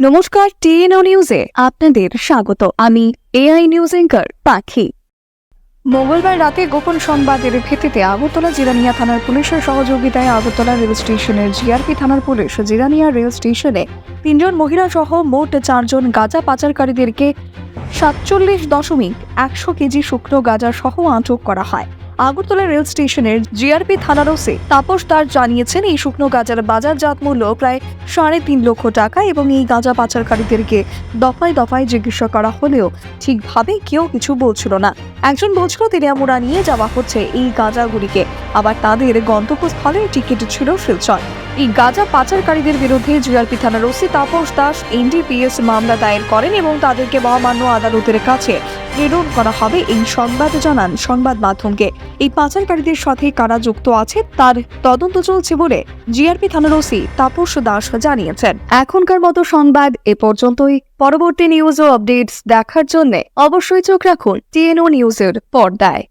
নমস্কার টিএনও নিউজে আপনাদের স্বাগত। আমি এআই নিউজ এঙ্কার পাখি। মঙ্গলবার রাতে গোপন সংবাদের ভিত্তিতে আগরতলা জিরানিয়া থানার পুলিশের সহযোগিতায় আগরতলা রেল স্টেশনের জিআরপি থানার পুলিশ জিরানিয়া রেল স্টেশনে তিনজন মহিলা সহ মোট চারজন গাঁজা পাচারকারীদেরকে সাতচল্লিশ দশমিক একশো কেজি শুকনো গাঁজা সহ আটক করা হয়। আগরতলা রেল স্টেশনের জিআরপি থানার ওসি তাপস দাস জানিয়েছেন, এই শুকনো গাঁজার বাজারজাত মূল্য প্রায় সাড়ে তিন লক্ষ টাকা এবং এই গাঁজা পাচারকারীদেরকে দফায় দফায় জিজ্ঞাসা করা হলেও ঠিকভাবে কেউ কিছু বলছিল না। একজন বলছিল তেলিয়ামুড়া নিয়ে যাওয়া হচ্ছে এই গাঁজাগুলিকে। আবার তাদের গন্তব্যস্থলে টিকিট ছিল শিলচর। এই গাঁজা পাচারকারীদের বিরুদ্ধে জিআরপি থানার ওসি তাপস দাস এনডিপিএস মামলা দায়ের করেন এবং তাদেরকে মহামান্য আদালতের কাছে প্রেরণ করা হবে এই সংবাদ জানান সংবাদ মাধ্যমকে। এই পাচারকারীদের সাথে কারা যুক্ত আছে তার তদন্ত চলছে বলে জিআরপি থানার ওসি তাপস দাস জানিয়েছেন। এখনকার মতো সংবাদ এ পর্যন্তই। পরবর্তী নিউজ ও আপডেটস দেখার জন্য অবশ্যই চোখ রাখুন টিএনও নিউজের পর্দায়।